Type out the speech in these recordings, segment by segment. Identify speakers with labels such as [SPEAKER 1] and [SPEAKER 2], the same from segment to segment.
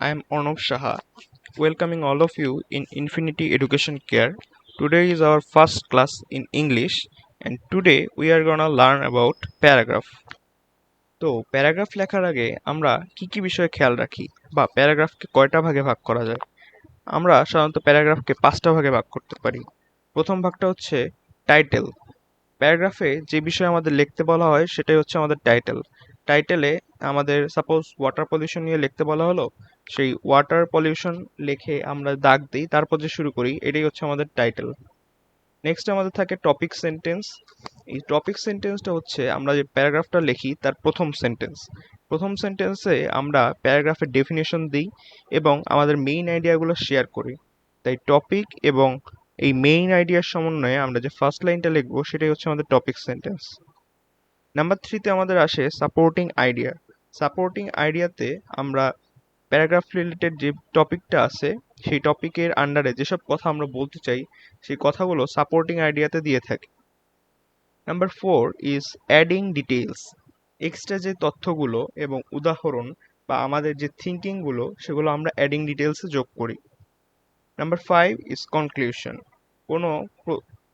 [SPEAKER 1] I am Arnav Shaha, welcoming all of you in Infinity Education Care. Today is our first class in English, and today we are gonna learn about paragraph. তো paragraph লেখার আগে আমরা কি কি বিষয়ে খেয়াল রাখি? বা প্যারাগ্রাফকে কয়টা ভাগে ভাগ করা যায়? আমরা সাধারণত প্যারাগ্রাফকে পাঁচটা ভাগে ভাগ করতে পারি। প্রথম ভাগটা হচ্ছে টাইটেল প্যারাগ্রাফে যে বিষয়ে আমাদের লিখতে বলা হয় সেটাই হচ্ছে আমাদের টাইটেল টাইটেলে আমাদের সাপোজ ওয়াটার পলিউশন নিয়ে লিখতে বলা হলো, সেই ওয়াটার পলিউশন লিখে আমরা দাগ দিই, তারপর যে শুরু করি, এটাই হচ্ছে আমাদের টাইটেল নেক্সট আমাদের থাকে টপিক সেন্টেন্স এই টপিক সেন্টেন্সটা হচ্ছে, আমরা যে প্যারাগ্রাফটা লিখি, তার প্রথম সেন্টেন্স প্রথম সেন্টেন্সে আমরা প্যারাগ্রাফের ডেফিনেশন দিই এবং আমাদের মেইন আইডিয়াগুলো শেয়ার করি। তাই টপিক এবং এই মেইন আইডিয়ার সমন্বয়ে আমরা যে ফার্স্ট লাইনটা লিখব, সেটাই হচ্ছে আমাদের টপিক সেন্টেন্স নাম্বার থ্রিতে আমাদের আসে সাপোর্টিং আইডিয়া সাপোর্টিং আইডিয়াতে আমরা প্যারাগ্রাফ রিলেটেড যে টপিকটা আছে, সেই টপিকের আন্ডারে যেসব কথা আমরা বলতে চাই, সেই কথাগুলো সাপোর্টিং আইডিয়াতে দিয়ে থাকি। Number four is adding details extra যে তথ্যগুলো এবং উদাহরণ বা আমাদের যে থিঙ্কিংগুলো সেগুলো আমরা অ্যাডিং ডিটেলসে যোগ করি। নাম্বার ফাইভ ইজ কনক্লিউশন কোনো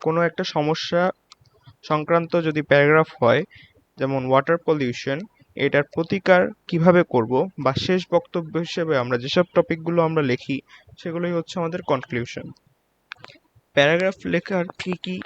[SPEAKER 1] কোনো একটা সমস্যা সংক্রান্ত যদি প্যারাগ্রাফ হয়, যেমন ওয়াটার পলিউশন এটার প্রতিকার কীভাবে করব বা শেষ বক্তব্য হিসেবে আমরা যেসব টপিকগুলো আমরা লিখি, সেগুলোই হচ্ছে আমাদের কনক্লিউশন প্যারাগ্রাফ লেখার কি কি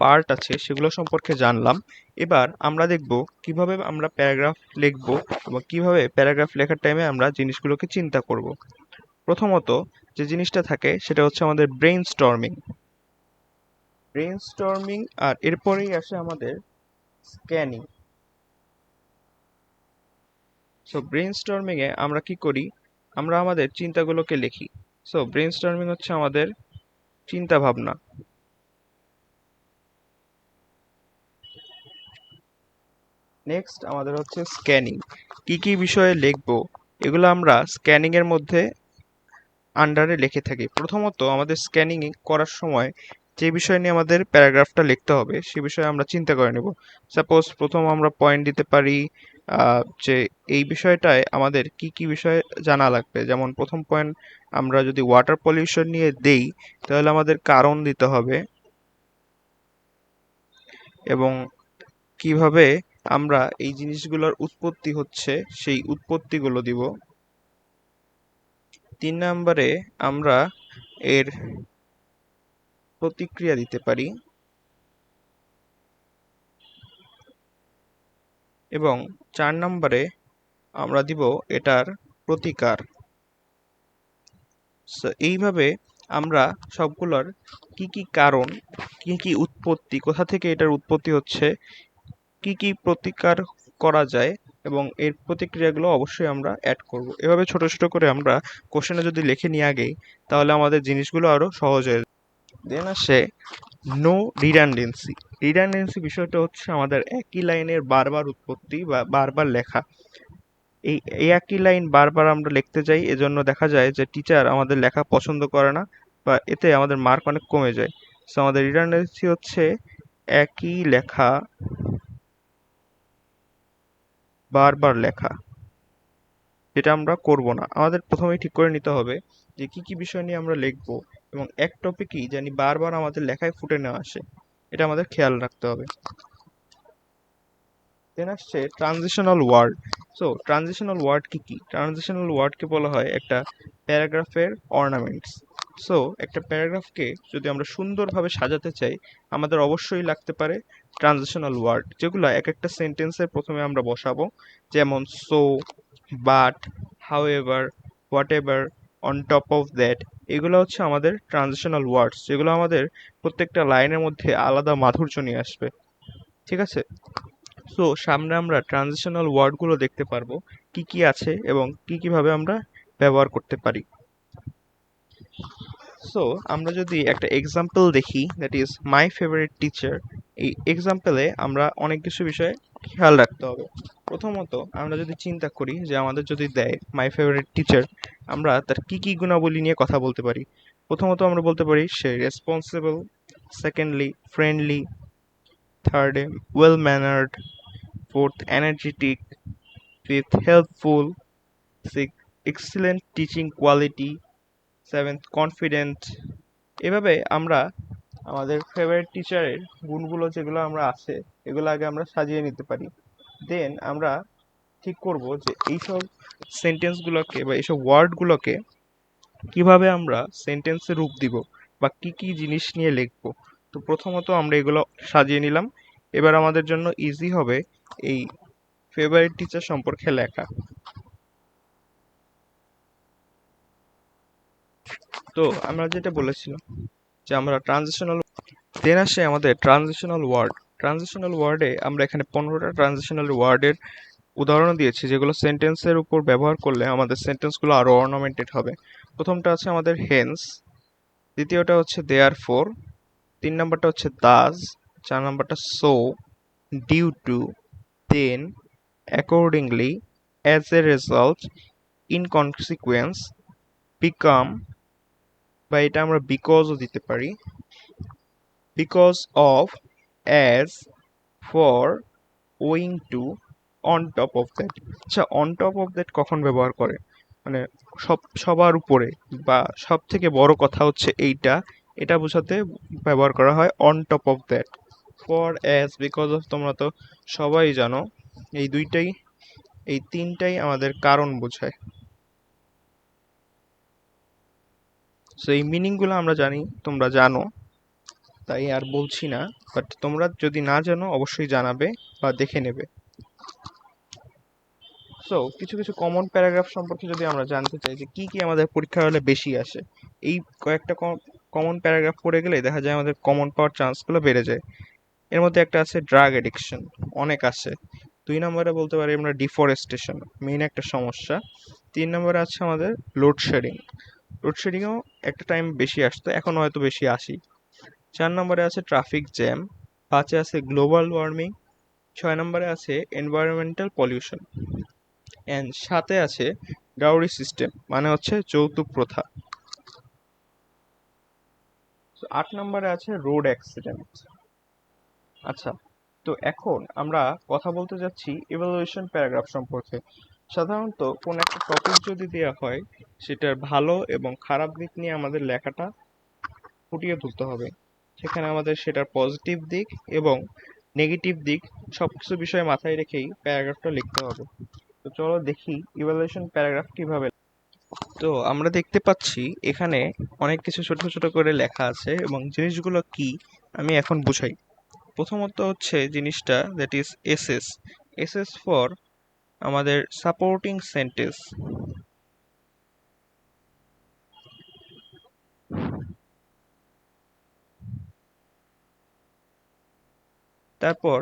[SPEAKER 1] পার্ট আছে সেগুলো সম্পর্কে জানলাম। এবার আমরা দেখব কীভাবে আমরা প্যারাগ্রাফ লিখব এবং কীভাবে প্যারাগ্রাফ লেখার টাইমে আমরা জিনিসগুলোকে চিন্তা করব। প্রথমত যে জিনিসটা থাকে, সেটা হচ্ছে আমাদের ব্রেইন স্টর্মিং ব্রেইন স্টর্মিং আর এরপরেই আসে আমাদের স্ক্যানিং সো ব্রেইন স্টর্মিংয়ে আমরা কি করি? আমরা আমাদের চিন্তাগুলোকে লিখি। সো ব্রেইন স্টর্মিং হচ্ছে আমাদের চিন্তা ভাবনা। নেক্সট আমাদের হচ্ছে স্ক্যানিং কি কি বিষয়ে লিখব? এগুলো আমরা স্ক্যানিং এর মধ্যে আন্ডারে লিখে থাকি। প্রথমত, আমাদের স্ক্যানিং করার সময় যে বিষয় নিয়ে আমাদের প্যারাগ্রাফটা লিখতে হবে, সে বিষয়ে আমরা চিন্তা করে নেব। সাপোজ প্রথম আমরা পয়েন্ট দিতে পারি যে এই বিষয়টায় আমাদের কি কি বিষয় জানা লাগবে। যেমন প্রথম পয়েন্ট আমরা যদি ওয়াটার পলিউশন নিয়ে দেই, তাহলে আমাদের কারণ দিতে হবে এবং কীভাবে আমরা এই জিনিসগুলোর উৎপত্তি হচ্ছে, সেই উৎপত্তিগুলো দিব। তিন নম্বরে আমরা এর প্রতিক্রিয়া দিতে পারি। এবং চার নম্বরে আমরা দিব এটার প্রতিকার। এইভাবে আমরা সবগুলোর কি কি কারণ, কি কি উৎপত্তি, কোথা থেকে এটার উৎপত্তি হচ্ছে, কি কি প্রতিকার করা যায় এবং এর প্রতিক্রিয়াগুলো অবশ্যই আমরা অ্যাড করব। এভাবে ছোট ছোট করে আমরা কোশ্চেনে যদি লিখে নিয়ে আগেই, তাহলে আমাদের জিনিসগুলো আরও সহজ হয়ে দেন আসে নো রিডানডেন্সি রিডান্ডেন্সি বিষয়টা হচ্ছে আমাদের একই লাইনের বারবার উৎপত্তি বা বারবার লেখা। এই একই লাইন বারবার আমরা লিখতে যাই, এজন্য দেখা যায় যে টিচার আমাদের লেখা পছন্দ করে না বা এতে আমাদের মার্ক অনেক কমে যায়। সো আমাদের রিডান্ডেন্সি হচ্ছে একই লেখা, বারবার লেখা। যেটা আমরা করব না। আমাদের প্রথমেই ঠিক করে নিতে হবে যে কি কি বিষয় নিয়ে আমরা লিখব। এবং এক টপিকই জানি বারবার আমাদের লেখায় ফুটে না আসে, এটা আমাদের খেয়াল রাখতে হবে। দেন আসছে transitional word so transitional word কি কি? ট্রানজিশনাল ওয়ার্ডকে বলা হয় একটা প্যারাগ্রাফের অর্নামেন্টস সো একটা প্যারাগ্রাফকে যদি আমরা সুন্দরভাবে সাজাতে চাই, আমাদের অবশ্যই লাগতে পারে ট্রানজিশনাল ওয়ার্ড যেগুলো এক একটা সেন্টেন্সের প্রথমে আমরা বসাবো। যেমন so but however whatever on top of that এগুলো হচ্ছে আমাদের ট্রানজিশনাল ওয়ার্ডস যেগুলো আমাদের প্রত্যেকটা লাইনের মধ্যে আলাদা মাধুর্য নিয়ে আসবে। ঠিক আছে? সো সামনে আমরা ট্রানজিশনাল ওয়ার্ডগুলো দেখতে পারব, কি কি আছে এবং কি কীভাবে আমরা ব্যবহার করতে পারি। সো আমরা যদি একটা এক্সাম্পল দেখি that is my favourite teacher এই এক্সাম্পলে আমরা অনেক কিছু বিষয়ে খেয়াল রাখতে হবে। প্রথমত আমরা যদি চিন্তা করি যে আমাদের যদি দেয় মাই ফেভারিট টিচার আমরা তার কি কি গুণাবলী নিয়ে কথা বলতে পারি? প্রথমত আমরা বলতে পারি সে responsible secondly friendly থার্ডে well mannered fourth energetic fifth helpful sixth excellent teaching quality seventh confident এভাবে আমরা আমাদের ফেভারিট টিচারের গুণগুলো যেগুলো আমরা আছে, এগুলো আগে আমরা সাজিয়ে নিতে পারি। দেন আমরা ঠিক করব যে এইসব সেন্টেন্সগুলোকে বা এইসব ওয়ার্ডগুলোকে কীভাবে আমরা সেন্টেন্সে রূপ দিব বা কি কি জিনিস নিয়ে লিখব। তো প্রথমত আমরা এগুলো সাজিয়ে নিলাম। এবার আমাদের জন্য ইজি হবে এই ফেভারিট টিচার সম্পর্কে লেখা। তো আমরা যেটা বলেছিলাম যে আমরা ট্রানজিশনাল দেন আসে আমাদের ট্রানজিশনাল ওয়ার্ড ট্রানজিশনাল ওয়ার্ডে আমরা এখানে পনেরোটা ট্রানজিশনাল ওয়ার্ডের উদাহরণ দিয়েছি, যেগুলো সেন্টেন্সের উপর ব্যবহার করলে আমাদের সেন্টেন্সগুলো আরও অর্নামেন্টেড হবে। প্রথমটা আছে আমাদের হেন্স দ্বিতীয়টা হচ্ছে দেয়ার ফোর তিন নম্বরটা হচ্ছে দাস চার নম্বরটা so due to then accordingly as a result in consequence become বা এটা আমরা বিকজও দিতে পারি। Because of as for owing to on top of that আচ্ছা অন টপ অফ দ্যাট কখন ব্যবহার করে? মানে সব, সবার উপরে বা সব থেকে বড় কথা হচ্ছে এইটা। এটা বোঝাতে ব্যবহার করা হয় on top of that for as because of তোমরা তো সবাই জানো। এই দুইটাই, এই তিনটাই আমাদের কারণ বোঝায়। সো এই মিনিংগুলো আমরা জানি, তোমরা জানো। তাই আর বলছি না বাট তোমরা যদি না জানো, অবশ্যই জানাবে বা দেখে নেবে। সো কিছু কিছু কমন প্যারাগ্রাফ সম্পর্কে যদি আমরা জানতে চাই যে কি কি আমাদের পরীক্ষা হলে বেশি আসে। এই কয়েকটা কমন প্যারাগ্রাফ পড়ে গেলে দেখা যায় আমাদের কমন পাওয়ার চান্সগুলো বেড়ে যায়। এর মধ্যে একটা আছে ড্রাগ এডিকশন অনেক আছে। দুই নম্বরে বলতে পারি আমরা ডিফরেস্টেশন মেইন একটা সমস্যা। তিন নম্বরে আছে আমাদের লোডশেডিং লোডশেডিংও একটা টাইম বেশি আসতো, এখন হয়তো বেশি আসি। চার নম্বরে আছে ট্রাফিক জ্যাম পাঁচে আছে গ্লোবাল ওয়ার্মিং ছয় নম্বরে আছে এনভায়রনমেন্টাল পলিউশন অ্যান্ড সাথে আছে ডাউরি সিস্টেম মানে হচ্ছে যৌতুক প্রথা। আট নম্বরে আছে রোড অ্যাক্সিডেন্ট আচ্ছা তো এখন আমরা কথা বলতে যাচ্ছি ইভালুয়েশন প্যারাগ্রাফ সম্পর্কে। সাধারণত কোন একটা টপিক যদি দেওয়া হয়, সেটার ভালো এবং খারাপ দিক নিয়ে আমাদের লেখাটা ফুটিয়ে তুলতে হবে। সেখানে আমাদের সেটার পজিটিভ দিক এবং নেগেটিভ দিক সব কিছু বিষয় মাথায় রেখেই প্যারাগ্রাফটা লিখতে হবে। তো চলো দেখি ইভালুয়েশন প্যারাগ্রাফ কীভাবে তো আমরা দেখতে পাচ্ছি এখানে অনেক কিছু ছোট ছোট করে লেখা আছে এবং জিনিসগুলো কি আমি এখন বুঝাই। প্রথমত হচ্ছে জিনিসটা that is SS SS for আমাদের সাপোর্টিং সেন্টেন্স তারপর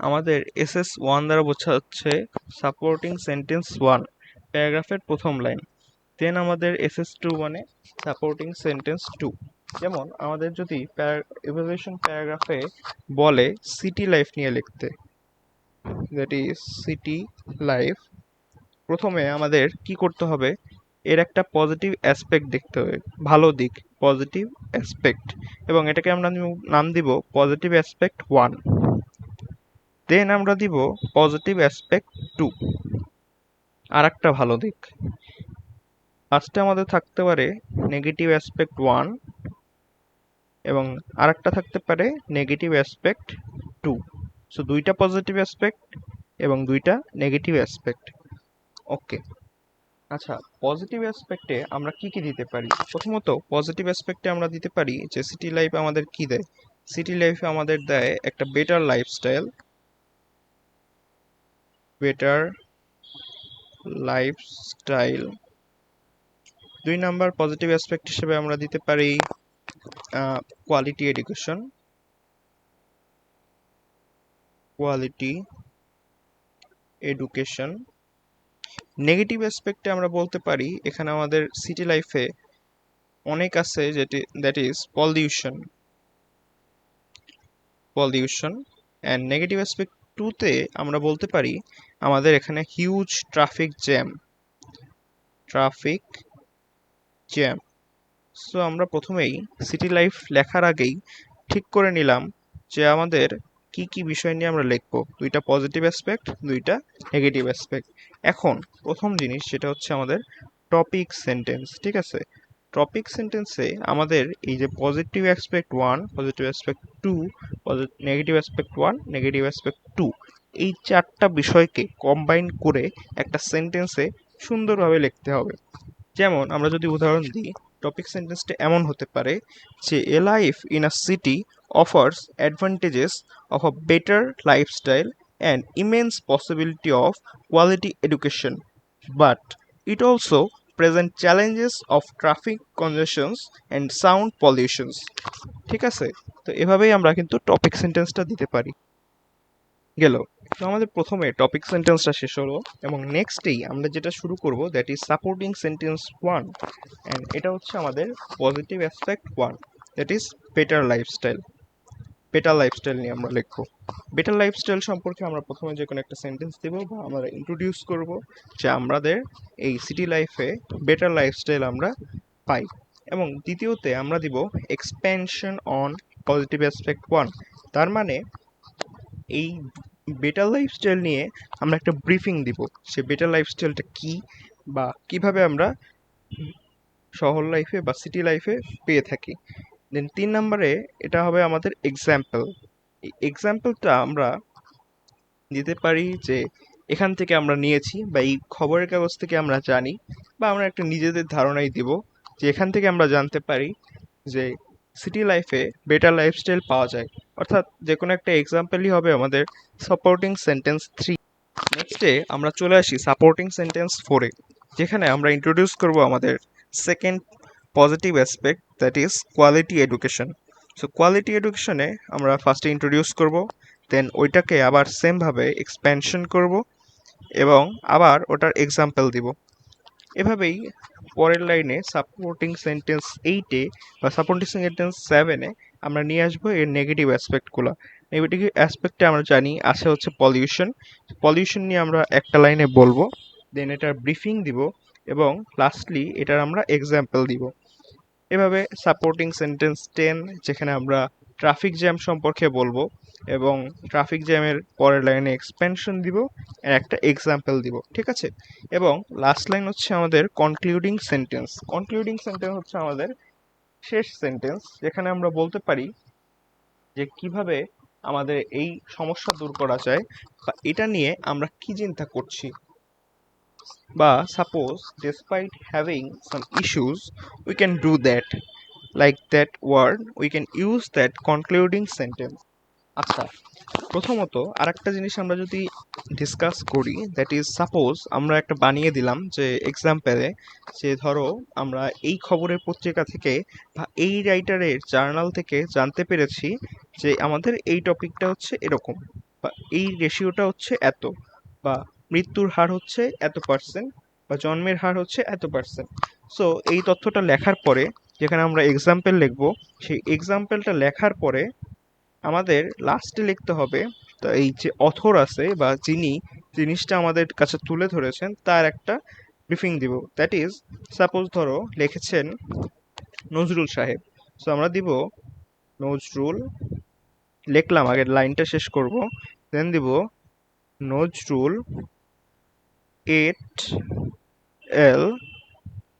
[SPEAKER 1] আমাদের এসএস ওয়ান দ্বারা বোঝা হচ্ছে সাপোর্টিং সেন্টেন্স ওয়ান প্যারাগ্রাফের প্রথম লাইন। দেন আমাদের এস এস টু মানে সাপোর্টিং সেন্টেন্স টু যেমন আমাদের যদি ইভালুয়েশন প্যারাগ্রাফে বলে সিটি লাইফ নিয়ে লিখতে। ইজ সিটি লাইফ প্রথমে আমাদের কি করতে হবে? এর একটা পজিটিভ অ্যাসপেক্ট দেখতে হবে। ভালো দিক পজিটিভ অ্যাসপেক্ট এবং এটাকে আমরা নাম দিব পজিটিভ অ্যাসপেক্ট ওয়ান দেন আমরা দিব পজিটিভ অ্যাসপেক্ট টু আর একটা ভালো দিক। লাস্টে আমাদের থাকতে পারে নেগেটিভ অ্যাসপেক্ট ওয়ান এবং আরেকটা থাকতে পারে নেগেটিভ অ্যাসপেক্ট টু সো দুইটা পজিটিভ অ্যাসপেক্ট এবং দুইটা নেগেটিভ অ্যাসপেক্ট ওকে আচ্ছা পজিটিভ অ্যাসপেক্টে আমরা কি কি দিতে পারি? প্রথমত পজিটিভ অ্যাসপেক্টে আমরা দিতে পারি যে সিটি লাইফ আমাদের কি দেয়? সিটি লাইফে আমাদের দেয় একটা বেটার লাইফস্টাইল বেটার লাইফস্টাইল দুই নাম্বার পজিটিভ অ্যাসপেক্ট হিসেবে আমরা দিতে পারি quality education quality education negative অ্যাসপেক্টে আমরা বলতে পারি, এখানে আমাদের সিটি লাইফে অনেক আছে যেটি that is pollution pollution and negative aspect টুতে আমরা বলতে পারি, আমাদের এখানে huge traffic jam traffic jam so আমরা প্রথমেই সিটি লাইফ লেখার আগেই ঠিক করে নিলাম যে আমাদের কি কি বিষয় নিয়ে আমরা লিখব? দুইটা পজিটিভ অ্যাসপেক্ট দুইটা নেগেটিভ অ্যাসপেক্ট এখন প্রথম জিনিস যেটা হচ্ছে আমাদের টপিক সেন্টেন্স ঠিক আছে? টপিক সেন্টেন্সে আমাদের এই যে positive aspect one positive aspect two negative aspect one negative aspect two এই চারটা বিষয়কে কম্বাইন করে একটা সেন্টেন্সে সুন্দরভাবে লিখতে হবে। যেমন আমরা যদি উদাহরণ দিই টপিক সেন্টেন্সটা এমন হতে পারে যে a life in a city offers advantages of a better lifestyle and immense possibility of quality education but it also present challenges of traffic congestions and sound pollutions ঠিক আছে? তো এভাবেই আমরা কিন্তু টপিক সেন্টেন্সটা দিতে পারি। গেল। তো আমাদের প্রথমে টপিক সেন্টেন্সটা শেষ হলো এবং নেক্সটেই আমরা যেটা শুরু করব that is supporting sentence one and এটা হচ্ছে আমাদের positive aspect one that is better lifestyle better lifestyle নিয়ে আমরা লিখব। বেটার লাইফস্টাইল সম্পর্কে আমরা প্রথমে যে কোনো একটা সেন্টেন্স দেব বা আমরা ইন্ট্রোডিউস করব যে আমাদের এই সিটি লাইফে বেটার লাইফস্টাইল আমরা পাই। এবং দ্বিতীয়তে আমরা দিব expansion on positive aspect one তার মানে এই বেটার লাইফস্টাইল নিয়ে আমরা একটা ব্রিফিং দিব সে বেটার লাইফস্টাইলটা কি বা কীভাবে আমরা শহর লাইফে বা সিটি লাইফে পেয়ে থাকি। দেন তিন নম্বরে এটা হবে আমাদের এক্সাম্পল এই এক্সাম্পলটা আমরা দিতে পারি যে এখান থেকে আমরা নিয়েছি বা এই খবরের কাগজ থেকে আমরা জানি বা আমরা একটা নিজেদের ধারণাই দিব যে এখান থেকে আমরা জানতে পারি যে সিটি লাইফে বেটার লাইফস্টাইল পাওয়া যায়। অর্থাৎ যে কোনো একটা এক্সাম্পলই হবে আমাদের সাপোর্টিং সেন্টেন্স থ্রি নেক্সটে আমরা চলে আসি সাপোর্টিং সেন্টেন্স ফোরে যেখানে আমরা ইন্ট্রোডিউস করব আমাদের second positive aspect that is quality education so quality এডুকেশনে আমরা ফার্স্টে ইন্ট্রোডিউস করব দেন ওইটাকে আবার সেমভাবে এক্সপ্যানশন করব এবং আবার ওটার এক্সাম্পল দিব। এভাবেই পরের লাইনে সাপোর্টিং সেন্টেন্স এইটে বা সাপোর্টিং সেন্টেন্স সেভেনে আমরা নিয়ে আসব এর নেগেটিভ অ্যাসপেক্টগুলো নেগেটিভ অ্যাসপেক্টে আমরা জানি আছে হচ্ছে পলিউশন পলিউশন নিয়ে আমরা একটা লাইনে বলব দেন এটার ব্রিফিং দিব এবং লাস্টলি এটার আমরা এক্সাম্পল দিব। এভাবে সাপোর্টিং সেন্টেন্স টেন যেখানে আমরা ট্রাফিক জ্যাম সম্পর্কে বলব এবং ট্রাফিক জ্যামের পরের লাইনে এক্সপেনশন দিব আর একটা এক্সাম্পল দিব, ঠিক আছে? এবং লাস্ট লাইন হচ্ছে আমাদের কনক্লুডিং সেন্টেন্স কনক্লুডিং সেন্টেন্স হচ্ছে আমাদের শেষ সেন্টেন্স যেখানে আমরা বলতে পারি যে কীভাবে আমাদের এই সমস্যা দূর করা যায় বা এটা নিয়ে আমরা কি চিন্তা করছি। বা suppose despite having some issues we can do that. Like that word we can use that concluding sentence. আচ্ছা। প্রথমত আরেকটা জিনিস আমরা যদি ডিসকাস করি দ্যাট ইজ সাপোজ আমরা একটা বানিয়ে দিলাম যে এক্সাম্পলে যে ধরো আমরা এই খবরের পত্রিকা থেকে বা এই রাইটারের জার্নাল থেকে জানতে পেরেছি যে আমাদের এই টপিকটা হচ্ছে এরকম বা এই রেশিওটা হচ্ছে এত বা মৃত্যুর হার হচ্ছে এত পার্সেন্ট বা জন্মের হার হচ্ছে এত পার্সেন্ট সো এই তথ্যটা লেখার পরে, যেখানে আমরা এক্সাম্পল লিখব, সেই এক্সাম্পলটা লেখার পরে আমাদের লাস্টে লিখতে হবে, তো এই যে অথর আছে বা যিনি জিনিসটা আমাদের কাছে তুলে ধরেছেন, তার একটা ব্রিফিং দিব। দ্যাট ইজ সাপোজ ধরো, লিখেছেন নজরুল সাহেব। সো আমরা দিব নজরুল, লিখলাম আগের লাইনটা শেষ করব দেন দিব Nazrul eight L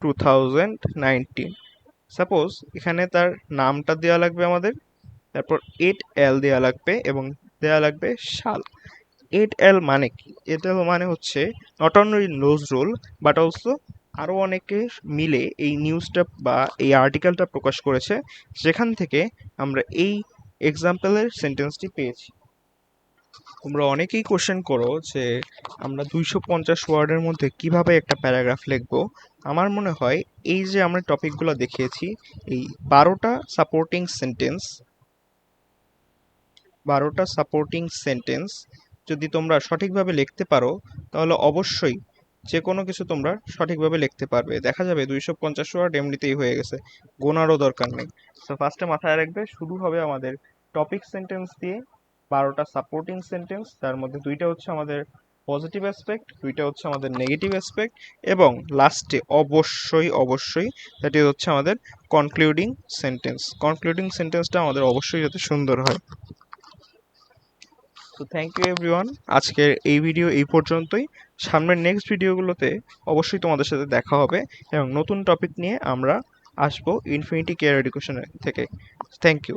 [SPEAKER 1] two suppose এখানে তার নামটা দেওয়া লাগবে আমাদের, তারপর এইট এল দেওয়া লাগবে এবং দেওয়া লাগবে সাল। এইট এল মানে কি? এল মানে হচ্ছে not only Nazrul but also আরও অনেকে মিলে এই নিউজটা বা এই আর্টিকেলটা প্রকাশ করেছে, যেখান থেকে আমরা এই এক্সাম্পলের সেন্টেন্সটি পেয়েছি। তোমরা অনেকেই কোশ্চেন করো যে, আমরা দুইশো পঞ্চাশ ওয়ার্ডের মধ্যে কীভাবে একটা প্যারাগ্রাফ লিখব? আমার মনে হয় এই যে আমরা টপিকগুলো দেখিয়েছি, এই বারোটা সাপোর্টিং সেন্টেন্স বারোটা সাপোর্টিং সেন্টেন্স যদি তোমরা সঠিকভাবে লিখতে পারো, তাহলে অবশ্যই যে কোনো কিছু তোমরা সঠিকভাবে লিখতে পারবে। দেখা যাবে দুইশো পঞ্চাশ ওয়ার্ড এমনিতেই হয়ে গেছে, গোনারও দরকার নেই। তো ফার্স্টে মাথায় রাখবে, শুরু হবে আমাদের টপিক সেন্টেন্স দিয়ে। বারোটা সাপোর্টিং সেন্টেন্স তার মধ্যে দুইটা হচ্ছে আমাদের পজিটিভ অ্যাসপেক্ট দুইটা হচ্ছে আমাদের নেগেটিভ অ্যাসপেক্ট এবং লাস্টে অবশ্যই অবশ্যই দ্যাট ইজ হচ্ছে আমাদের কনক্লুডিং সেন্টেন্স কনক্লুডিং সেন্টেন্সটা আমাদের অবশ্যই যাতে সুন্দর হয়। তো থ্যাংক ইউ এভরিওয়ান আজকের এই ভিডিও এই পর্যন্তই। সামনের নেক্সট ভিডিওগুলোতে অবশ্যই তোমাদের সাথে দেখা হবে, এবং নতুন টপিক নিয়ে আমরা আসব ইনফিনিটি কেয়ার এডুকেশনের থেকে। Thank you